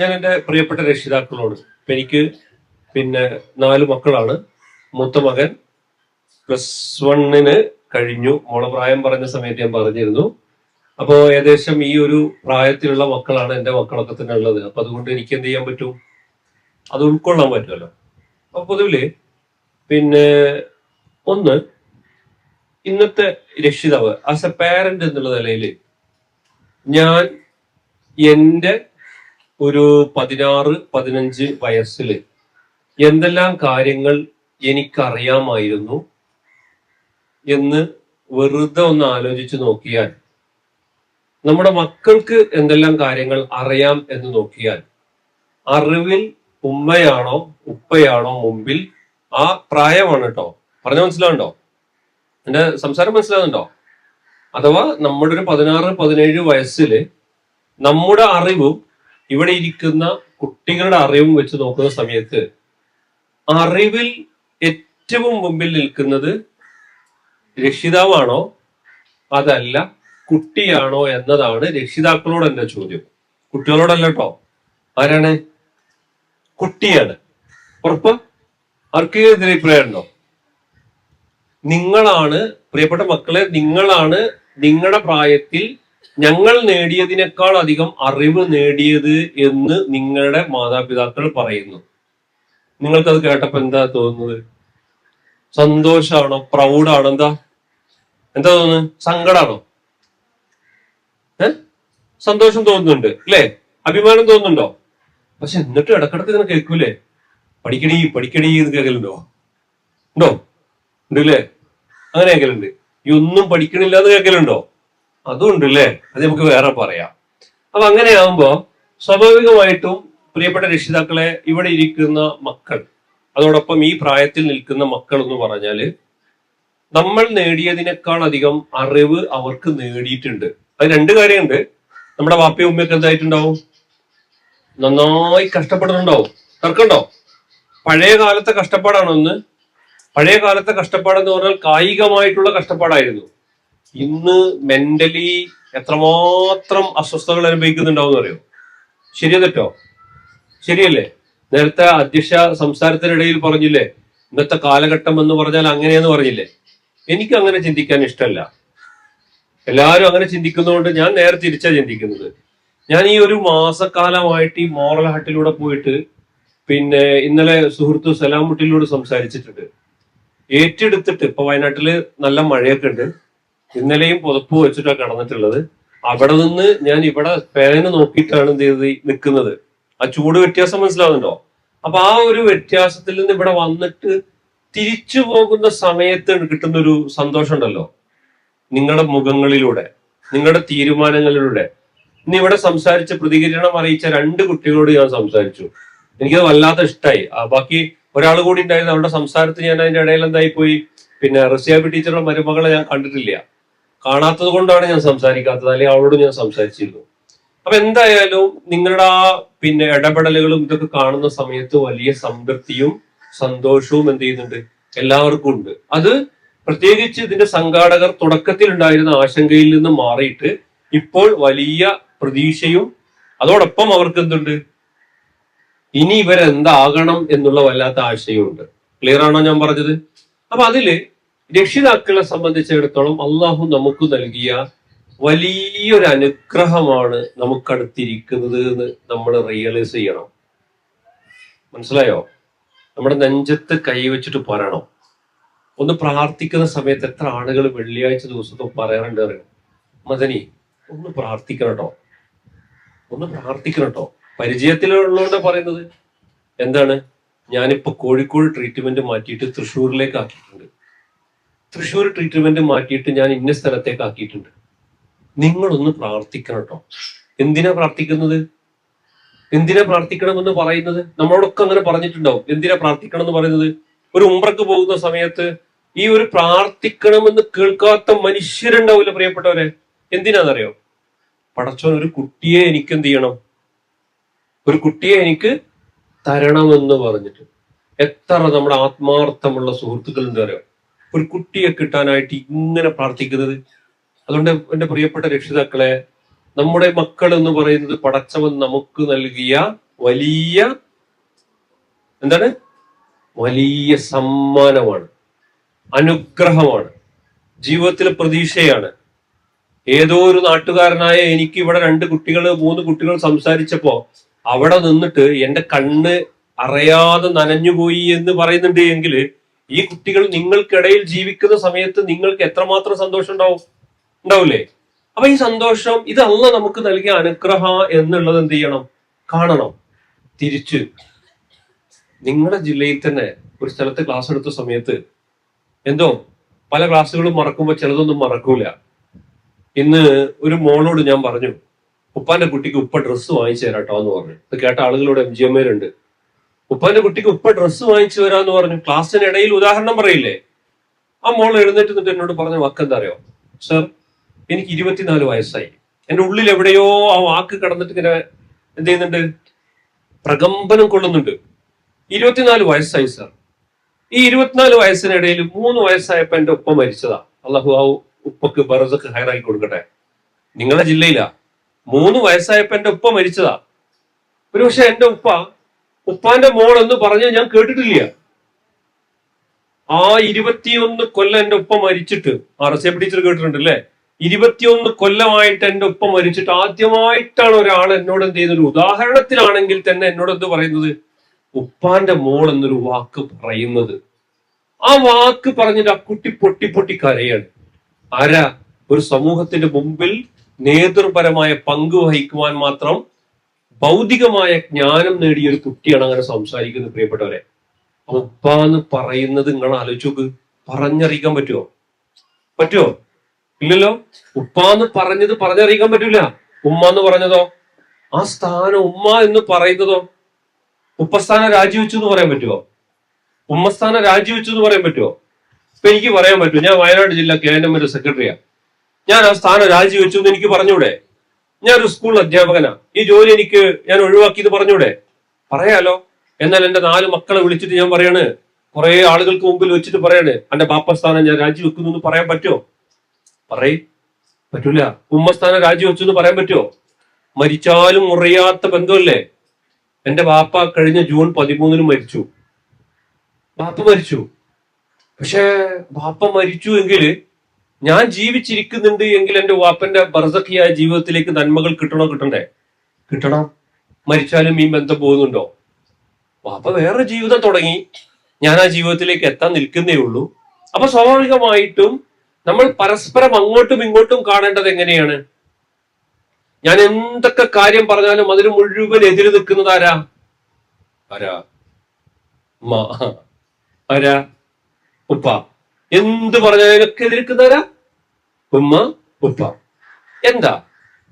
ഞാൻ എന്റെ പ്രിയപ്പെട്ട രക്ഷിതാക്കളോട് എനിക്ക് പിന്നെ നാല് മക്കളാണ്. മൂത്ത മകൻ പ്ലസ് വണ്ണിന് കഴിഞ്ഞു. മോളെ പ്രായം പറഞ്ഞ സമയത്ത് ഞാൻ പറഞ്ഞിരുന്നു. അപ്പോ ഏകദേശം ഈ ഒരു പ്രായത്തിലുള്ള മക്കളാണ് എന്റെ മക്കളൊക്കെ തന്നെ ഉള്ളത്. അപ്പൊ അതുകൊണ്ട് എനിക്ക് എന്ത് ചെയ്യാൻ പറ്റും? അത് ഉൾക്കൊള്ളാൻ പറ്റുമല്ലോ. അപ്പൊ പൊതുവിൽ പിന്നെ ഒന്ന് ഇന്നത്തെ രക്ഷിതാവ് ആസ് എ പാരന്റ് എന്നുള്ള നിലയിൽ ഞാൻ എന്റെ ഒരു പതിനാറ് പതിനഞ്ച് വയസ്സിൽ എന്തെല്ലാം കാര്യങ്ങൾ എനിക്കറിയാമായിരുന്നു എന്ന് വെറുതെ ഒന്ന് ആലോചിച്ച് നോക്കിയാൽ നമ്മുടെ മക്കൾക്ക് എന്തെല്ലാം കാര്യങ്ങൾ അറിയാം എന്ന് നോക്കിയാൽ അറിവിൽ ഉമ്മയാണോ ഉപ്പയാണോ മുമ്പിൽ ആ പ്രായമാണ് കേട്ടോ പറഞ്ഞ മനസ്സിലാവുണ്ടോ എന്റെ സംസാരം മനസ്സിലാവുന്നുണ്ടോ? അഥവാ നമ്മുടെ ഒരു പതിനാറ് പതിനേഴ് വയസ്സിൽ നമ്മുടെ അറിവും ഇവിടെ ഇരിക്കുന്ന കുട്ടികളുടെ അറിവും വെച്ച് നോക്കുന്ന സമയത്ത് അറിവിൽ ഏറ്റവും മുമ്പിൽ നിൽക്കുന്നത് രക്ഷിതാവാണോ? അതല്ല കുട്ടിയാണോ എന്നതാണ് രക്ഷിതാക്കളോട് എന്റെ ചോദ്യം. കുട്ടികളോടല്ല കേട്ടോ. ആരാണ്? കുട്ടിയാണ്. ഉറപ്പ്? ആർക്കെങ്കിലും അഭിപ്രായം നിങ്ങളാണ് പ്രിയപ്പെട്ട മക്കളെ നിങ്ങളാണ് നിങ്ങളുടെ പ്രായത്തിൽ ഞങ്ങൾ നേടിയതിനേക്കാൾ അധികം അറിവ് നേടിയത് എന്ന് നിങ്ങളുടെ മാതാപിതാക്കൾ പറയുന്നു. നിങ്ങൾക്കത് കേട്ടപ്പോ എന്താ തോന്നുന്നത്? സന്തോഷാണോ? പ്രൗഡാണോ? എന്താ? എന്താ തോന്നുന്നത്? സങ്കടാണോ? ഏ? സന്തോഷം തോന്നുന്നുണ്ട് അല്ലേ? അഭിമാനം തോന്നുന്നുണ്ടോ? പക്ഷെ എന്നിട്ട് ഇടക്കിടക്ക് ഇങ്ങനെ കേൾക്കൂലേ? പഠിക്കണീ പഠിക്കണീ എന്ന് കേൾക്കലുണ്ടോ? ഉണ്ടോ? ഉണ്ടല്ലേ? അങ്ങനെ കേൾക്കലുണ്ട് ഈ ഒന്നും പഠിക്കണില്ല എന്ന് കേൾക്കലുണ്ടോ? അതും അല്ലേ അത് നമുക്ക് വേറെ പറയാം. അപ്പൊ അങ്ങനെയാവുമ്പോ സ്വാഭാവികമായിട്ടും പ്രിയപ്പെട്ട രക്ഷിതാക്കളെ ഇവിടെ ഇരിക്കുന്ന മക്കൾ അതോടൊപ്പം ഈ പ്രായത്തിൽ നിൽക്കുന്ന മക്കൾ എന്ന് പറഞ്ഞാൽ നമ്മൾ നേടിയതിനേക്കാൾ അധികം അറിവ് അവർക്ക് നേടിയിട്ടുണ്ട്. അത് രണ്ട് കാര്യമുണ്ട്. നമ്മുടെ വാപ്പയും ഉമ്മയൊക്കെ എന്തായിട്ടുണ്ടാവും? നന്നായി കഷ്ടപ്പെടുന്നുണ്ടാവും. തർക്കമുണ്ടോ? പഴയ കാലത്തെ കഷ്ടപ്പാടാണോ ഒന്ന് പഴയ കാലത്തെ കഷ്ടപ്പാടെന്ന് പറഞ്ഞാൽ കായികമായിട്ടുള്ള കഷ്ടപ്പാടായിരുന്നു. ഇന്ന് മെന്റലി എത്രമാത്രം അസ്വസ്ഥതകൾ അനുഭവിക്കുന്നുണ്ടാവും അറിയോ ശരിയോ തെറ്റോ ശരിയല്ലേ? നേരത്തെ അധ്യക്ഷ സംസാരത്തിനിടയിൽ പറഞ്ഞില്ലേ ഇന്നത്തെ കാലഘട്ടം എന്ന് പറഞ്ഞാൽ അങ്ങനെയെന്ന് പറഞ്ഞില്ലേ? എനിക്ക് അങ്ങനെ ചിന്തിക്കാൻ ഇഷ്ടമല്ല. എല്ലാവരും അങ്ങനെ ചിന്തിക്കുന്നതുകൊണ്ട് ഞാൻ നേരെ തിരിച്ചാ ചിന്തിക്കുന്നത്. ഞാൻ ഈ ഒരു മാസക്കാലമായിട്ട് ഈ മോറൽ ഹട്ടിലൂടെ പോയിട്ട് പിന്നെ ഇന്നലെ സുഹൃത്ത് സലാമുട്ടിലൂടെ സംസാരിച്ചിട്ടുണ്ട്. ഏറ്റെടുത്തിട്ട് ഇപ്പൊ വയനാട്ടിൽ നല്ല മഴയൊക്കെ ഉണ്ട്. ഇന്നലെയും പുതപ്പ് വെച്ചിട്ടാണ് കടന്നിട്ടുള്ളത്. അവിടെ നിന്ന് ഞാൻ ഇവിടെ പേന നോക്കിയിട്ടാണ് എന്ത് ചെയ്ത് നിൽക്കുന്നത്. ആ ചൂട് വ്യത്യാസം മനസ്സിലാവുന്നുണ്ടോ? അപ്പൊ ആ ഒരു വ്യത്യാസത്തിൽ നിന്ന് ഇവിടെ വന്നിട്ട് തിരിച്ചു പോകുന്ന സമയത്ത് കിട്ടുന്ന ഒരു സന്തോഷം ഉണ്ടല്ലോ നിങ്ങളുടെ മുഖങ്ങളിലൂടെ നിങ്ങളുടെ തീരുമാനങ്ങളിലൂടെ. ഇന്ന് ഇവിടെ സംസാരിച്ച പ്രതികരണം അറിയിച്ച രണ്ട് കുട്ടികളോട് ഞാൻ സംസാരിച്ചു. എനിക്കത് വല്ലാത്ത ഇഷ്ടമായി ബാക്കി ഒരാൾ കൂടി ഉണ്ടായിരുന്നു. അവരുടെ സംസാരത്തിൽ ഞാൻ അതിന്റെ ഇടയിൽ എന്തായി പോയി പിന്നെ റസിയാബി ടീച്ചറുടെ മരുമകളെ ഞാൻ കണ്ടിട്ടില്ല. കാണാത്തത് കൊണ്ടാണ് ഞാൻ സംസാരിക്കാത്തത് അല്ലെങ്കിൽ അവളോട് ഞാൻ സംസാരിച്ചിരുന്നു. അപ്പൊ എന്തായാലും നിങ്ങളുടെ ആ പിന്നെ ഇടപെടലുകളും ഇതൊക്കെ കാണുന്ന സമയത്ത് വലിയ സംതൃപ്തിയും സന്തോഷവും എന്ത് ചെയ്യുന്നുണ്ട്? എല്ലാവർക്കും ഉണ്ട്. അത് പ്രത്യേകിച്ച് ഇതിന്റെ സംഘാടകർ തുടക്കത്തിൽ ഉണ്ടായിരുന്ന ആശങ്കയിൽ നിന്ന് മാറിയിട്ട് ഇപ്പോൾ വലിയ പ്രതീക്ഷയും അതോടൊപ്പം അവർക്ക് എന്തുണ്ട്? ഇനി ഇവരെന്താകണം എന്നുള്ള വല്ലാത്ത ആശയമുണ്ട് ക്ലിയർ ആണോ ഞാൻ പറഞ്ഞത്? അപ്പൊ അതിൽ രക്ഷിതാക്കളെ സംബന്ധിച്ചിടത്തോളം അള്ളാഹു നമുക്ക് നൽകിയ വലിയൊരു അനുഗ്രഹമാണ് നമുക്കടുത്തിരിക്കുന്നത് എന്ന് നമ്മൾ റിയലൈസ് ചെയ്യണം. മനസ്സിലായോ? നമ്മുടെ നെഞ്ചത്ത് കൈവച്ചിട്ട് പറയണം ഒന്ന് പ്രാർത്ഥിക്കുന്ന സമയത്ത് എത്ര ആളുകൾ വെള്ളിയാഴ്ച ദിവസത്തോ പറയാറുണ്ട് അറിയാം? മദനി ഒന്ന് പ്രാർത്ഥിക്കണം കേട്ടോ ഒന്ന് പ്രാർത്ഥിക്കണം കേട്ടോ പരിചയത്തിലുള്ളതുകൊണ്ട് പറയുന്നത് എന്താണ്? ഞാനിപ്പോ കോഴിക്കോട് ട്രീറ്റ്മെന്റ് മാറ്റിയിട്ട് തൃശ്ശൂരിലേക്ക് ആക്കിയിട്ടുണ്ട്. തൃശ്ശൂർ ട്രീറ്റ്മെന്റ് മാറ്റിയിട്ട് ഞാൻ ഇന്ന സ്ഥലത്തേക്ക് ആക്കിയിട്ടുണ്ട്. നിങ്ങളൊന്ന് പ്രാർത്ഥിക്കണം കേട്ടോ എന്തിനാ പ്രാർത്ഥിക്കുന്നത്? എന്തിനാ പ്രാർത്ഥിക്കണം എന്ന് പറയുന്നത്? നമ്മളോടൊക്കെ അങ്ങനെ പറഞ്ഞിട്ടുണ്ടാവും. എന്തിനാ പ്രാർത്ഥിക്കണം എന്ന് പറയുന്നത്? ഒരു ഉംറക്ക് പോകുന്ന സമയത്ത് ഈ ഒരു പ്രാർത്ഥിക്കണമെന്ന് കേൾക്കാത്ത മനുഷ്യരുണ്ടാവില്ല പ്രിയപ്പെട്ടവരെ? എന്തിനാണെന്നറിയോ പടച്ചോൻ ഒരു കുട്ടിയെ എനിക്ക് എന്ത് ചെയ്യണം? ഒരു കുട്ടിയെ എനിക്ക് തരണമെന്ന് പറഞ്ഞിട്ട്. എത്ര നമ്മുടെ ആത്മാർത്ഥമുള്ള സുഹൃത്തുക്കൾ എന്താ അറിയോ ഒരു കുട്ടിയെ കിട്ടാനായിട്ട് ഇങ്ങനെ പ്രാർത്ഥിക്കുന്നത്. അതുകൊണ്ട് എന്റെ പ്രിയപ്പെട്ട രക്ഷിതാക്കളെ നമ്മുടെ മക്കൾ എന്ന് പറയുന്നത് പടച്ചവൻ നമുക്ക് നൽകിയ വലിയ എന്താണ്? വലിയ സമ്മാനമാണ്. അനുഗ്രഹമാണ്. ജീവിതത്തിലെ പ്രതീക്ഷയാണ്. ഏതോ ഒരു നാട്ടുകാരനായ എനിക്ക് ഇവിടെ രണ്ട് കുട്ടികൾ മൂന്ന് കുട്ടികൾ സംസാരിച്ചപ്പോ അവിടെ നിന്നിട്ട് എന്റെ കണ്ണ് അറിയാതെ നനഞ്ഞുപോയി എന്ന് പറയുന്നുണ്ട് എങ്കിൽ ഈ കുട്ടികൾ നിങ്ങൾക്കിടയിൽ ജീവിക്കുന്ന സമയത്ത് നിങ്ങൾക്ക് എത്രമാത്രം സന്തോഷം ഉണ്ടാവും? ഉണ്ടാവില്ലേ? അപ്പൊ ഈ സന്തോഷം ഇതല്ല നമുക്ക് നൽകിയ അനുഗ്രഹ എന്നുള്ളത് എന്ത് ചെയ്യണം? കാണണം. തിരിച്ച്. നിങ്ങളുടെ ജില്ലയിൽ തന്നെ ഒരു സ്ഥലത്ത് ക്ലാസ് എടുത്ത സമയത്ത് എന്തോ പല ക്ലാസ്സുകളും മറക്കുമ്പോൾ ചിലതൊന്നും മറക്കൂല. ഇന്ന് ഒരു മോളോട് ഞാൻ പറഞ്ഞു ഉപ്പാന്റെ കുട്ടിക്ക് ഉപ്പ ഡ്രസ്സ് വാങ്ങിച്ചു തരാട്ടോ എന്ന് പറഞ്ഞു. ഇത് കേട്ട ആളുകളോട് എം ജി എമ്മേരുണ്ട് ഉപ്പാന്റെ കുട്ടിക്ക് ഉപ്പ ഡ്രസ്സ് വാങ്ങിച്ചു വരാന്ന് പറഞ്ഞു. ക്ലാസ്സിനിടയിൽ ഉദാഹരണം പറയില്ലേ? ആ മോൾ എഴുന്നേറ്റ് നിന്നിട്ട് എന്നോട് പറഞ്ഞ വാക്കെന്താ അറിയോ സർ എനിക്ക് ഇരുപത്തിനാല് വയസ്സായി. എന്റെ ഉള്ളിൽ എവിടെയോ ആ വാക്ക് കടന്നിട്ട് ഇങ്ങനെ എന്ത് ചെയ്യുന്നുണ്ട്? പ്രകമ്പനം കൊള്ളുന്നുണ്ട്. ഇരുപത്തിനാല് വയസ്സായി സർ. ഈ ഇരുപത്തിനാല് വയസ്സിനിടയിൽ മൂന്ന് വയസ്സായപ്പോ എന്റെ ഉപ്പ മരിച്ചതാ. അള്ളാഹു ആ ഉപ്പക്ക് ബറസക്ക് ഹയറാക്കി കൊടുക്കട്ടെ. നിങ്ങളുടെ ജില്ലയിലാ. മൂന്ന് വയസ്സായപ്പോ എന്റെ ഉപ്പ മരിച്ചതാ. ഒരു പക്ഷെ എന്റെ ഉപ്പ ഉപ്പാന്റെ മോൾ എന്ന് പറഞ്ഞ് ഞാൻ കേട്ടിട്ടില്ല. ആ ഇരുപത്തിയൊന്ന് കൊല്ലം എന്റെ ഉപ്പ മരിച്ചിട്ട് ആ റസേപ്പ് ടീച്ചർ കേട്ടിട്ടുണ്ട് അല്ലേ ഇരുപത്തിയൊന്ന് കൊല്ലമായിട്ട് എന്റെ ഉപ്പ മരിച്ചിട്ട് ആദ്യമായിട്ടാണ് ഒരാൾ എന്നോട് എന്ത് ചെയ്യുന്നത് ഉദാഹരണത്തിലാണെങ്കിൽ തന്നെ എന്നോട് എന്ത് പറയുന്നത്? ഉപ്പാന്റെ മോൾ എന്നൊരു വാക്ക് പറയുന്നത്. ആ വാക്ക് പറഞ്ഞിട്ട് ആ കുട്ടി പൊട്ടി പൊട്ടി കരയാണ്. ആരാ? ഒരു സമൂഹത്തിന്റെ മുമ്പിൽ നേതൃപരമായ പങ്ക് വഹിക്കുവാൻ മാത്രം ഭൗതികമായ ജ്ഞാനം നേടിയ ഒരു കുട്ടിയാണ് അങ്ങനെ സംസാരിക്കുന്നത് പ്രിയപ്പെട്ടവരെ. ഉപ്പ എന്ന് പറയുന്നത് നിങ്ങൾ ആലോചിച്ച് നോക്ക്. പറഞ്ഞറിയിക്കാൻ പറ്റുമോ പറ്റുമോ ഇല്ലല്ലോ? ഉപ്പ എന്ന് പറഞ്ഞത് പറഞ്ഞറിയിക്കാൻ പറ്റൂല. ഉമ്മ എന്ന് പറഞ്ഞതോ? ആ സ്ഥാനം ഉമ്മ എന്ന് പറയുന്നതോ? ഉപ്പസ്ഥാനം രാജിവെച്ചു എന്ന് പറയാൻ പറ്റുമോ ഉമ്മസ്ഥാനം രാജിവെച്ചു എന്ന് പറയാൻ പറ്റുമോ ഇപ്പൊ എനിക്ക് പറയാൻ പറ്റും. ഞാൻ വയനാട് ജില്ല കെ എൻ എമ്മിന്റെ സെക്രട്ടറിയാ. ഞാൻ ആ സ്ഥാനം രാജിവെച്ചു എന്ന് എനിക്ക് പറഞ്ഞൂടെ? ഞാൻ ഒരു സ്കൂൾ അധ്യാപകനാ. ഈ ജോലി എനിക്ക് ഞാൻ ഒഴിവാക്കി എന്ന് പറഞ്ഞൂടെ? പറയാലോ? എന്നാൽ എന്റെ നാല് മക്കളെ വിളിച്ചിട്ട് ഞാൻ പറയാണ് കുറെ ആളുകൾക്ക് മുമ്പിൽ വെച്ചിട്ട് പറയാണ് എന്റെ ബാപ്പസ്ഥാനം ഞാൻ രാജിവെക്കുന്നു എന്ന് പറയാൻ പറ്റുമോ? പറയ്. പറ്റൂല. ഉമ്മസ്ഥാനം രാജിവെച്ചു എന്ന് പറയാൻ പറ്റുമോ? മരിച്ചാലും മുറിയാത്ത ബന്ധമല്ലേ? എന്റെ ബാപ്പ കഴിഞ്ഞ ജൂൺ പതിമൂന്നിന് മരിച്ചു. ബാപ്പ മരിച്ചു. പക്ഷേ ബാപ്പ മരിച്ചു എങ്കിൽ ഞാൻ ജീവിച്ചിരിക്കുന്നുണ്ട് എങ്കിൽ എന്റെ വാപ്പന്റെ ബർസഖിയായ ജീവിതത്തിലേക്ക് നന്മകൾ കിട്ടണോ കിട്ടണ്ടേ? കിട്ടണം. മരിച്ചാലും ഈ ബന്ധം പോകുന്നുണ്ടോ? വാപ്പ വേറെ ജീവിതം തുടങ്ങി. ഞാൻ ആ ജീവിതത്തിലേക്ക് എത്താൻ നിൽക്കുന്നേ ഉള്ളൂ. അപ്പൊ സ്വാഭാവികമായിട്ടും നമ്മൾ പരസ്പരം അങ്ങോട്ടും ഇങ്ങോട്ടും കാണേണ്ടത് എങ്ങനെയാണ്? ഞാൻ എന്തൊക്കെ കാര്യം പറഞ്ഞാലും അതിന് മുഴുവൻ എതിര് നിൽക്കുന്നത് ആരാ? ആരാ? ഉമ്മ. ആരാ? ഉപ്പ. എന്ത് പറഞ്ഞാലും അതിനൊക്കെ എതിർക്കുന്ന ആരാ ഉമ്മ ഉപ്പ. എന്താ?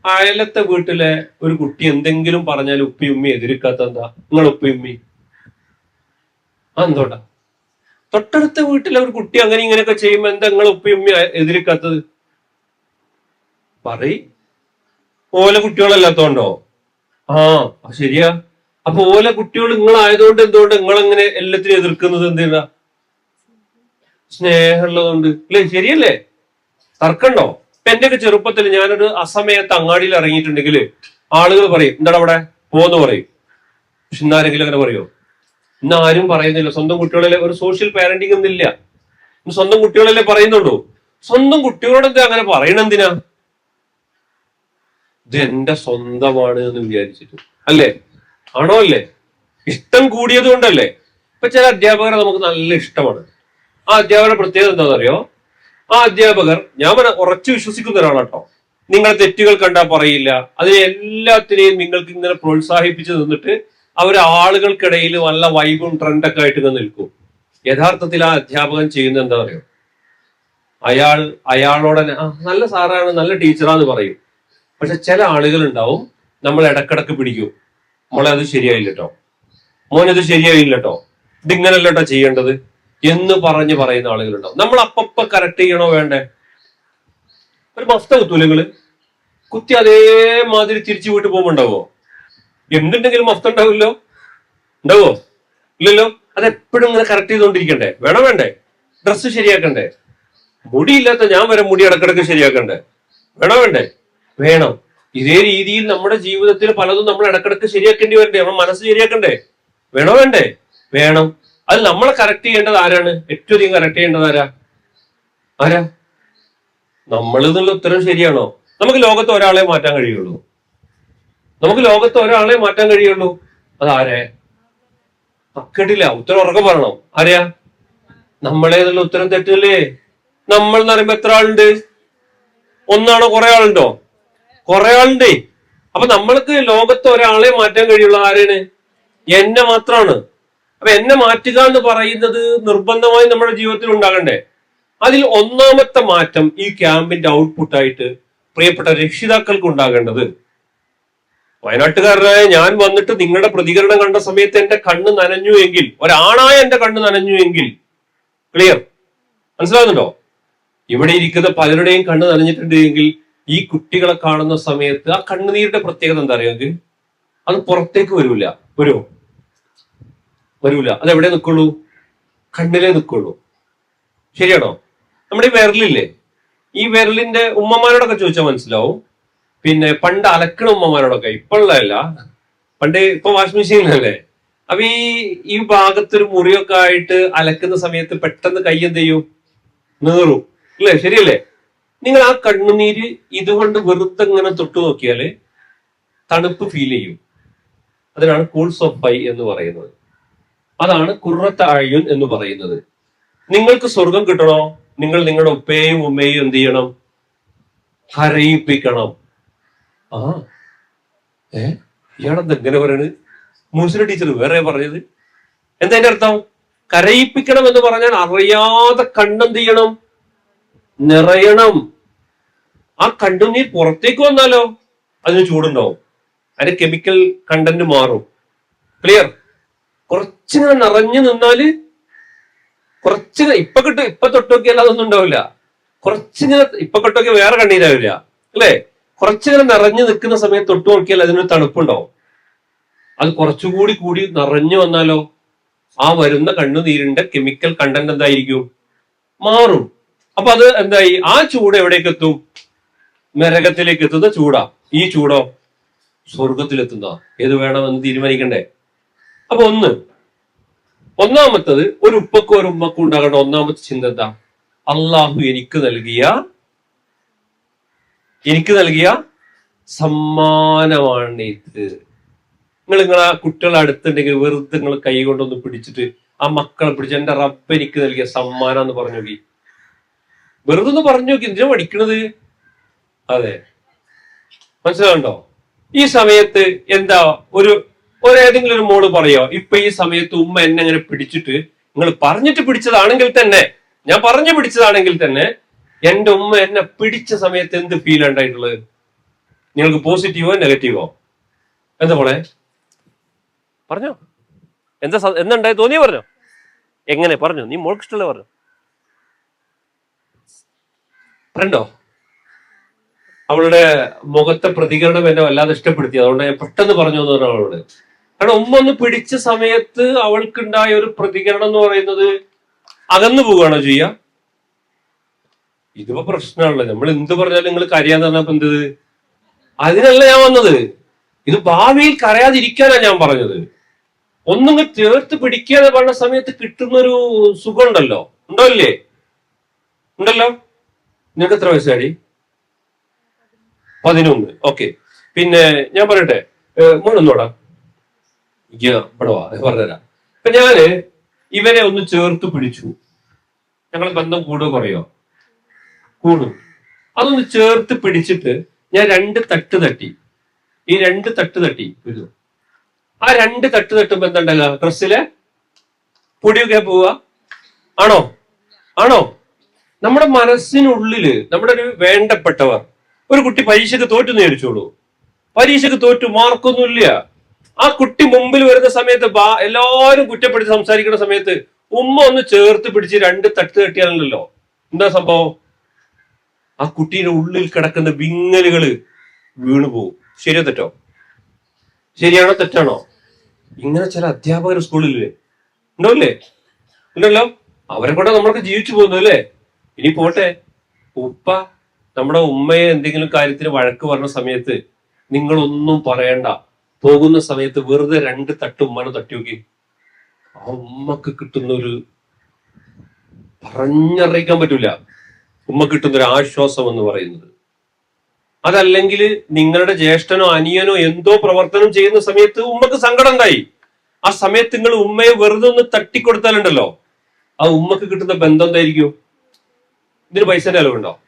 അയലത്തെ വീട്ടിലെ ഒരു കുട്ടി എന്തെങ്കിലും പറഞ്ഞാൽ ഉപ്പി ഉമ്മി എതിർക്കാത്ത എന്താ? നിങ്ങൾ ഉപ്പി ഉമ്മി എന്തോട്ടാ? തൊട്ടടുത്ത വീട്ടിലെ ഒരു കുട്ടി അങ്ങനെ ഇങ്ങനെയൊക്കെ ചെയ്യുമ്പോ എന്താ നിങ്ങൾ ഉപ്പി ഉമ്മി എതിരിക്കാത്തത്? പറയ്. ഓലെ കുട്ടികളല്ലാത്തോണ്ടോ? ആ, ശരിയാ. അപ്പൊ ഓല കുട്ടികൾ നിങ്ങളായതുകൊണ്ട് എന്തുകൊണ്ട് നിങ്ങൾ അങ്ങനെ എല്ലാത്തിനും എതിർക്കുന്നത് എന്തിനാ? സ്നേഹമുള്ളതുകൊണ്ട്. അല്ലേ ശരിയല്ലേ? തർക്കണ്ടോ? ഇപ്പൊ എന്റെയൊക്കെ ചെറുപ്പത്തിൽ ഞാനൊരു അസമയത്ത് അങ്ങാടിയിൽ ഇറങ്ങിയിട്ടുണ്ടെങ്കിൽ ആളുകൾ പറയും എന്താണ് അവിടെ? പോന്ന് പറയും. പക്ഷെ ഇന്നാരെങ്കിലും അങ്ങനെ പറയോ? ഇന്ന് ആരും പറയുന്നില്ല. സ്വന്തം കുട്ടികളല്ലേ ഒരു സോഷ്യൽ പാരന്റിംഗ് ഒന്നില്ല സ്വന്തം കുട്ടികളല്ലേ പറയുന്നുള്ളൂ. സ്വന്തം കുട്ടികളോട് എന്താ അങ്ങനെ പറയണെന്തിനാ ഇത് എന്റെ സ്വന്തമാണ് എന്ന് വിചാരിച്ചിട്ട്. അല്ലേ? ആണോ അല്ലേ? ഇഷ്ടം കൂടിയത് കൊണ്ടല്ലേ ഇപ്പൊ ചില അധ്യാപകരെ നമുക്ക് നല്ല ഇഷ്ടമാണ്. ആ അധ്യാപകരുടെ പ്രത്യേകത എന്താണെന്നറിയോ? ആ അധ്യാപകർ ഞാൻ ഉറച്ചു വിശ്വസിക്കുന്ന ഒരാളാട്ടോ. നിങ്ങൾ തെറ്റുകൾ കണ്ടാൽ പറയില്ല. അതിനെ എല്ലാത്തിനെയും നിങ്ങൾക്ക് ഇങ്ങനെ പ്രോത്സാഹിപ്പിച്ചു നിന്നിട്ട് അവർ ആളുകൾക്കിടയിൽ നല്ല വൈബും ട്രെൻഡൊക്കെ ആയിട്ട് നിൽക്കും. യഥാർത്ഥത്തിൽ ആ അധ്യാപകൻ ചെയ്യുന്ന എന്താ പറയുക അയാൾ അയാളോട് നല്ല സാറാണ് നല്ല ടീച്ചറാന്ന് പറയും. പക്ഷെ ചില ആളുകൾ ഉണ്ടാവും നമ്മൾ ഇടക്കിടക്ക് പിടിക്കും. മോളെ അത് ശരിയായില്ല മോനത് ശരിയായില്ല കേട്ടോ ഇതിങ്ങനല്ല കേട്ടോ ചെയ്യേണ്ടത്. എന്ന് പറഞ്ഞ് പറയുന്ന ആളുകളുണ്ടാവും. നമ്മൾ അപ്പപ്പ കറക്റ്റ് ചെയ്യണോ വേണ്ടേ? ഒരു മഫ്ത കുത്തൂല കുത്തി അതേമാതിരി തിരിച്ചു വീട്ടിൽ പോകുമ്പോ ഉണ്ടാവോ? എന്തുണ്ടെങ്കിലും മഫ്ത ഉണ്ടാവില്ലോ ഉണ്ടാവോ? ഇല്ലല്ലോ? അതെപ്പോഴും ഇങ്ങനെ കറക്റ്റ് ചെയ്തുകൊണ്ടിരിക്കണ്ടേ? വേണോ വേണ്ടേ? ഡ്രസ്സ് ശരിയാക്കണ്ടേ? മുടിയില്ലാത്ത ഞാൻ വരെ മുടി ഇടക്കിടക്ക് ശരിയാക്കണ്ടേ? വേണോ വേണ്ടേ? വേണം. ഇതേ രീതിയിൽ നമ്മുടെ ജീവിതത്തിൽ പലതും നമ്മൾ ഇടക്കിടക്ക് ശരിയാക്കേണ്ടി വരണ്ടേ? നമ്മുടെ മനസ്സ് ശരിയാക്കണ്ടേ? വേണോ വേണ്ടേ? വേണം. അത് നമ്മളെ കറക്റ്റ് ചെയ്യേണ്ടത് ആരാണ്? ഏറ്റവും അധികം കറക്റ്റ് ചെയ്യേണ്ടത് ആരാ? ആരാ? നമ്മൾ എന്നുള്ള ഉത്തരം ശരിയാണോ? നമുക്ക് ലോകത്ത് ഒരാളെ മാറ്റാൻ കഴിയുള്ളൂ. നമുക്ക് ലോകത്ത് ഒരാളെ മാറ്റാൻ കഴിയുള്ളൂ. അതാരെ പക്കട്ടില്ല ഉത്തരം ഉറക്കം പറയണം. ആരെയാ? നമ്മളെ ഉത്തരം തെറ്റില്ലേ? നമ്മൾ എന്ന് പറയുമ്പോ എത്ര ആളുണ്ട്? ഒന്നാണോ കുറെ ആളുണ്ടോ? കുറെ ആളുണ്ടേ. അപ്പൊ നമ്മൾക്ക് ലോകത്ത് ഒരാളെ മാറ്റാൻ കഴിയുള്ളൂ ആരാണ്? എന്നെ മാത്രമാണ് അപ്പൊ എന്നെ മാറ്റുക എന്ന് പറയുന്നത് നിർബന്ധമായി നമ്മുടെ ജീവിതത്തിൽ ഉണ്ടാകണ്ടേ? അതിൽ ഒന്നാമത്തെ മാറ്റം ഈ ക്യാമ്പിന്റെ ഔട്ട്പുട്ടായിട്ട് പ്രിയപ്പെട്ട രക്ഷിതാക്കൾക്ക് ഉണ്ടാകേണ്ടത്. വയനാട്ടുകാരനായ ഞാൻ വന്നിട്ട് നിങ്ങളുടെ പ്രതികരണം കണ്ട സമയത്ത് എന്റെ കണ്ണ് നനഞ്ഞു എങ്കിൽ ഒരാണായ എന്റെ കണ്ണ് നനഞ്ഞു എങ്കിൽ ക്ലിയർ മനസ്സിലാകുന്നുണ്ടോ? ഇവിടെ ഇരിക്കുന്ന പലരുടെയും കണ്ണ് നനഞ്ഞിട്ടുണ്ട് എങ്കിൽ ഈ കുട്ടികളെ കാണുന്ന സമയത്ത് ആ കണ്ണുനീരുടെ പ്രത്യേകത എന്താ അറിയാമെങ്കിൽ അത് പുറത്തേക്ക് വരൂല. വരുമോ വരൂല. അത് എവിടെ നിൽക്കുള്ളൂ കണ്ണിലേ നിൽക്കുള്ളൂ ശരിയാണോ? നമ്മുടെ ഈ വിരലില്ലേ? ഈ വിരലിന്റെ ഉമ്മമാരോടൊക്കെ ചോദിച്ചാൽ മനസ്സിലാവും. പിന്നെ പണ്ട് അലക്കണ ഉമ്മമാരോടൊക്കെ ഇപ്പോഴുള്ളതല്ല പണ്ട് ഇപ്പൊ വാഷിംഗ് മെഷീനിലല്ലേ? അപ്പൊ ഈ ഈ ഭാഗത്തൊരു മുറിയൊക്കെ ആയിട്ട് അലക്കുന്ന സമയത്ത് പെട്ടെന്ന് കൈ എന്ത് ചെയ്യും? നീറും. അല്ലേ? ശരിയല്ലേ? നിങ്ങൾ ആ കണ്ണുനീര് ഇതുകൊണ്ട് വെറുതെ ഇങ്ങനെ തൊട്ടു നോക്കിയാൽ തണുപ്പ് ഫീൽ ചെയ്യും. അതിനാണ് കൂൾസ് ഓഫ് ബൈ എന്ന് പറയുന്നത്. അതാണ് കുറത്ത അഴിയുൻ എന്ന് പറയുന്നത്. നിങ്ങൾക്ക് സ്വർഗം കിട്ടണോ? നിങ്ങൾ നിങ്ങളുടെ ഉപ്പയെയും ഉമ്മയെയും എന്ത് ചെയ്യണം? ഹരയിപ്പിക്കണം. ആ ഏ ഇയാളെന്ത് എങ്ങനെ പറയണത് മുൻസിലെ ടീച്ചർ വേറെ പറഞ്ഞത്. എന്താ എന്റെ അർത്ഥം? കരയിപ്പിക്കണം എന്ന് പറഞ്ഞാൽ അറിയാതെ കണ്ണെന്ത് ചെയ്യണം? നിറയണം. ആ കണ്ണുനീർ പുറത്തേക്ക് വന്നാലോ? അതിന് ചൂടുണ്ടാവും. അതിന്റെ കെമിക്കൽ കണ്ടന്റ് മാറും. ക്ലിയർ കുറച്ചിങ്ങനെ നിറഞ്ഞു നിന്നാൽ കുറച്ച് ഇപ്പൊ കിട്ടും ഇപ്പൊ തൊട്ടുനോക്കിയാൽ അതൊന്നും ഉണ്ടാവില്ല. കുറച്ചിങ്ങനെ ഇപ്പൊ തൊട്ടുനോക്കിയാൽ വേറെ കണ്ണീരാവില്ല അല്ലേ? കുറച്ചിങ്ങനെ നിറഞ്ഞു നിൽക്കുന്ന സമയത്ത് തൊട്ടു നോക്കിയാൽ അതിനൊരു തണുപ്പുണ്ടാവും. അത് കുറച്ചുകൂടി കൂടി നിറഞ്ഞു വന്നാലോ ആ വരുന്ന കണ്ണുനീരിന്റെ കെമിക്കൽ കണ്ടന്റ് എന്തായിരിക്കും? മാറും. അപ്പൊ അത് എന്തായി? ആ ചൂട് എവിടേക്ക് എത്തും? നരകത്തിലേക്ക് എത്തുന്ന ചൂടാ. ഈ ചൂടോ? സ്വർഗത്തിലെത്തുന്ന ഏത് വേണമെന്ന് തീരുമാനിക്കണ്ടേ? അപ്പൊ ഒന്ന് ഒന്നാമത്തത് ഒരു ഉപ്പക്കും ഒരു ഉമ്മക്കും ഉണ്ടാകേണ്ട ഒന്നാമത്തെ ചിന്ത എന്താ? അള്ളാഹു എനിക്ക് നൽകിയ എനിക്ക് നൽകിയ സമ്മാനമാണ് ഇത്. നിങ്ങൾ നിങ്ങളെ കുട്ടികളെ അടുത്തുണ്ടെങ്കിൽ വെറുതെ നിങ്ങൾ കൈ കൊണ്ടൊന്ന് പിടിച്ചിട്ട് ആ മക്കളെ പിടിച്ച് എന്റെ റബ്ബ് എനിക്ക് നൽകിയ സമ്മാനം എന്ന് പറഞ്ഞു നോക്കി. വെറുതെ ഒന്ന് പറഞ്ഞു നോക്കി എന്തിനാ പഠിക്കണത്? അതെ. മനസ്സിലാവുണ്ടോ ഈ സമയത്ത് എന്താ ഒരു ഒരു ഏതെങ്കിലും ഒരു മോൾ പറയോ ഇപ്പൊ ഈ സമയത്ത് ഉമ്മ എന്നെ അങ്ങനെ പിടിച്ചിട്ട് നിങ്ങൾ പറഞ്ഞിട്ട് പിടിച്ചതാണെങ്കിൽ തന്നെ ഞാൻ പറഞ്ഞു പിടിച്ചതാണെങ്കിൽ തന്നെ എന്റെ ഉമ്മ എന്നെ പിടിച്ച സമയത്ത് എന്ത് ഫീൽ ഉണ്ടായിട്ടുള്ളത്? നിങ്ങൾക്ക് പോസിറ്റീവോ നെഗറ്റീവോ എന്താ പോളെ പറഞ്ഞോ. എന്താ എന്താ തോന്നിയോ പറഞ്ഞോ? എങ്ങനെ? പറഞ്ഞു. നീ മോൾക്ക് ഇഷ്ടമല്ലേ പറഞ്ഞു. പറഞ്ഞോ അവളുടെ മുഖത്തെ പ്രതികരണം എന്നെ വല്ലാതെ ഇഷ്ടപ്പെടുത്തി. അതുകൊണ്ട് ഞാൻ പെട്ടെന്ന് പറഞ്ഞു എന്ന് പറഞ്ഞു അവളോട് കാരണം ഉമ്മ ഒന്ന് പിടിച്ച സമയത്ത് അവൾക്കുണ്ടായ ഒരു പ്രതികരണം എന്ന് പറയുന്നത് അകന്നു പോവുകയാണോ ചെയ്യുക ഇതിപ്പോ പ്രശ്നമാണല്ലോ. നമ്മൾ എന്ത് പറഞ്ഞാലും നിങ്ങൾ കരയാൻ പറഞ്ഞപ്പോ എന്ത്? അതിനല്ല ഞാൻ വന്നത്. ഇത് ഭാവിയിൽ കരയാതിരിക്കാനാണ് ഞാൻ പറഞ്ഞത്. ഒന്നും ചേർത്ത് പിടിക്കാതെ പറഞ്ഞ സമയത്ത് കിട്ടുന്നൊരു സുഖം ഉണ്ടല്ലോ ഉണ്ടോ ഇല്ലേ? ഉണ്ടല്ലോ? നിങ്ങൾക്ക് എത്ര വയസ്സാടി? പതിനൊന്ന്. ഓക്കെ. പിന്നെ ഞാൻ പറയട്ടെ. മോളൊന്നോടാ ഇവിടെ വാ പറഞ്ഞുതരാം. അപ്പൊ ഞാൻ ഇവനെ ഒന്ന് ചേർത്ത് പിടിച്ചു. ഞങ്ങളെ ബന്ധം കൂടുക കുറയോ? കൂടും. അതൊന്ന് ചേർത്ത് പിടിച്ചിട്ട് ഞാൻ രണ്ട് തട്ട് തട്ടി. ഈ രണ്ട് തട്ട് തട്ടി ഒരു ആ രണ്ട് തട്ട് തട്ടുമ്പോ എന്താ ഉണ്ടാകുക ഡ്രസ്സിലെ പൊടിയൊക്കെ പോവുക. ആണോ? ആണോ? നമ്മുടെ മനസ്സിനുള്ളിൽ നമ്മുടെ ഒരു വേണ്ടപ്പെട്ടവർ ഒരു കുട്ടി പരീക്ഷയ്ക്ക് തോറ്റു നേരിച്ചോളൂ പരീക്ഷയ്ക്ക് തോറ്റു മാർക്കൊന്നുമില്ല. ആ കുട്ടി മുമ്പിൽ വരുന്ന സമയത്ത് എല്ലാവരും കുറ്റപ്പെടുത്തി സംസാരിക്കുന്ന സമയത്ത് ഉമ്മ ഒന്ന് ചേർത്ത് പിടിച്ച് രണ്ട് തട്ട് തട്ടിയാലല്ലോ എന്താ സംഭവം? ആ കുട്ടിയുടെ ഉള്ളിൽ കിടക്കുന്ന വിങ്ങലുകൾ വീണു പോകും ശരിയോ തെറ്റോ? ശരിയാണോ തെറ്റാണോ? ഇങ്ങനെ ചില അധ്യാപകർ സ്കൂളില്ലേ ഉണ്ടാവില്ലേ? ഉണ്ടല്ലോ അവരെ കൂടെ നമ്മൾക്ക് ജീവിച്ചു പോകുന്നു അല്ലേ? ഇനി പോട്ടെ. ഉപ്പ നമ്മുടെ ഉമ്മയെ എന്തെങ്കിലും കാര്യത്തിന് വഴക്ക് പറഞ്ഞ സമയത്ത് നിങ്ങളൊന്നും പറയണ്ട. പോകുന്ന സമയത്ത് വെറുതെ രണ്ട് തട്ട് ഉമ്മനെ തട്ടി നോക്കി. ആ ഉമ്മക്ക് കിട്ടുന്ന ഒരു പറഞ്ഞറിയിക്കാൻ പറ്റൂല. ഉമ്മ കിട്ടുന്ന ഒരു ആശ്വാസം എന്ന് പറയുന്നത്. അതല്ലെങ്കിൽ നിങ്ങളുടെ ജ്യേഷ്ഠനോ അനിയനോ എന്തോ പ്രവർത്തനം ചെയ്യുന്ന സമയത്ത് ഉമ്മക്ക് സങ്കടം ഉണ്ടായി. ആ സമയത്ത് നിങ്ങൾ ഉമ്മയെ വെറുതെ ഒന്ന് തട്ടിക്കൊടുത്താലുണ്ടല്ലോ. ആ ഉമ്മക്ക് കിട്ടുന്ന ബന്ധം എന്തായിരിക്കും? ഇതിന് പൈസ ചെലവുണ്ടോ?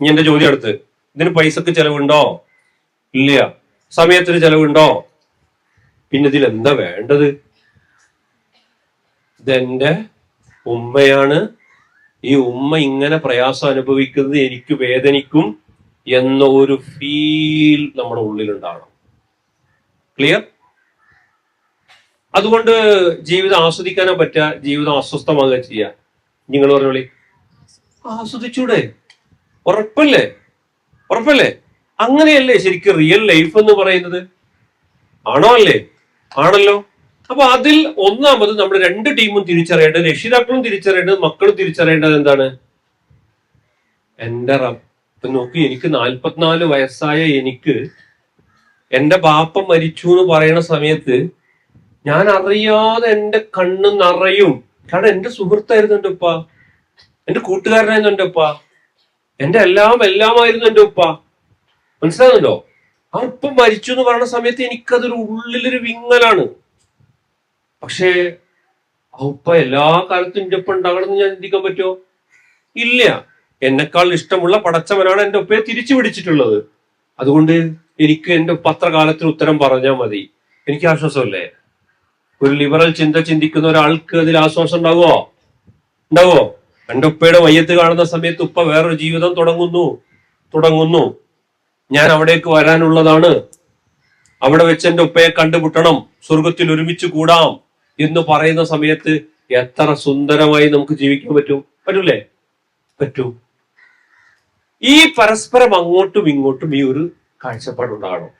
ഇനി എന്റെ ചോദ്യം അടുത്ത്. ഇതിന് പൈസക്ക് ചെലവുണ്ടോ? ഇല്ല. സമയത്തിന് ചെലവുണ്ടോ? പിന്നെ ഇതിൽ എന്താ വേണ്ടത്? ഇതെന്റെ ഉമ്മയാണ്. ഈ ഉമ്മ ഇങ്ങനെ പ്രയാസം അനുഭവിക്കുന്നത് എനിക്ക് വേദനിക്കും എന്ന ഒരു ഫീൽ നമ്മുടെ ഉള്ളിലുണ്ടാകണം ക്ലിയർ അതുകൊണ്ട് ജീവിതം ആസ്വദിക്കാനോ പറ്റുക ജീവിതം അസ്വസ്ഥമാകുക ചെയ്യുക നിങ്ങൾ പറഞ്ഞോളി ആസ്വദിച്ചൂടെ? ഉറപ്പല്ലേ? ഉറപ്പല്ലേ? അങ്ങനെയല്ലേ ശരിക്കും റിയൽ ലൈഫ് എന്ന് പറയുന്നത്? ആണോ അല്ലേ? ആണല്ലോ. അപ്പൊ അതിൽ ഒന്നാമത് നമ്മൾ രണ്ട് ടീമും തിരിച്ചറിയേണ്ടത് രക്ഷിതാക്കളും തിരിച്ചറിയേണ്ടത് മക്കളും തിരിച്ചറിയേണ്ടത് എന്താണ്? എന്റെ റബ്ബ് നോക്കി എനിക്ക് നാൽപ്പത്തിനാല് വയസ്സായ എനിക്ക് എന്റെ ബാപ്പ മരിച്ചു എന്ന് പറയുന്ന സമയത്ത് ഞാൻ അറിയാതെ എന്റെ കണ്ണ് നിറയും. കാരണം എന്റെ സുഹൃത്തായിരുന്നു എന്റെ ഉപ്പ. എന്റെ കൂട്ടുകാരനായിരുന്നു എന്റെ ഉപ്പ. എന്റെ എല്ലാം എല്ലാമായിരുന്നു എന്റെ ഉപ്പ. മനസ്സിലാകുന്നുണ്ടോ ആ ഉപ്പ് മരിച്ചു എന്ന് പറയുന്ന സമയത്ത് എനിക്കതൊരു ഉള്ളിലൊരു വിങ്ങലാണ്. പക്ഷേ ആ ഉപ്പ എല്ലാ കാലത്തും എന്റെ ഒപ്പം ഉണ്ടാകണമെന്ന് ഞാൻ ചിന്തിക്കാൻ പറ്റുമോ? ഇല്ല. എന്നെക്കാൾ ഇഷ്ടമുള്ള പടച്ചവനാണ് എന്റെ ഉപ്പയെ തിരിച്ചു പിടിച്ചിട്ടുള്ളത്. അതുകൊണ്ട് എനിക്ക് എന്റെ പത്രകാലത്തിന് ഉത്തരം പറഞ്ഞാൽ മതി. എനിക്ക് ആശ്വാസമല്ലേ? ഒരു ലിബറൽ ചിന്ത ചിന്തിക്കുന്ന ഒരാൾക്ക് അതിൽ ആശ്വാസം ഉണ്ടാവുമോ? ഉണ്ടാവോ എന്റെ ഉപ്പയുടെ മയ്യത്ത് കാണുന്ന സമയത്ത് ഉപ്പ വേറൊരു ജീവിതം തുടങ്ങുന്നു. തുടങ്ങുന്നു. ഞാൻ അവിടേക്ക് വരാനുള്ളതാണ്. അവിടെ വെച്ച് എന്റെ ഉപ്പയെ കണ്ടുമുട്ടണം. സ്വർഗത്തിൽ ഒരുമിച്ച് കൂടാം എന്ന് പറയുന്ന സമയത്ത് എത്ര സുന്ദരമായി നമുക്ക് ജീവിക്കാൻ പറ്റും. പറ്റൂലേ പറ്റൂ. ഈ പരസ്പരം അങ്ങോട്ടും ഇങ്ങോട്ടും ഈ ഒരു കാഴ്ചപ്പാടുണ്ടാകണം.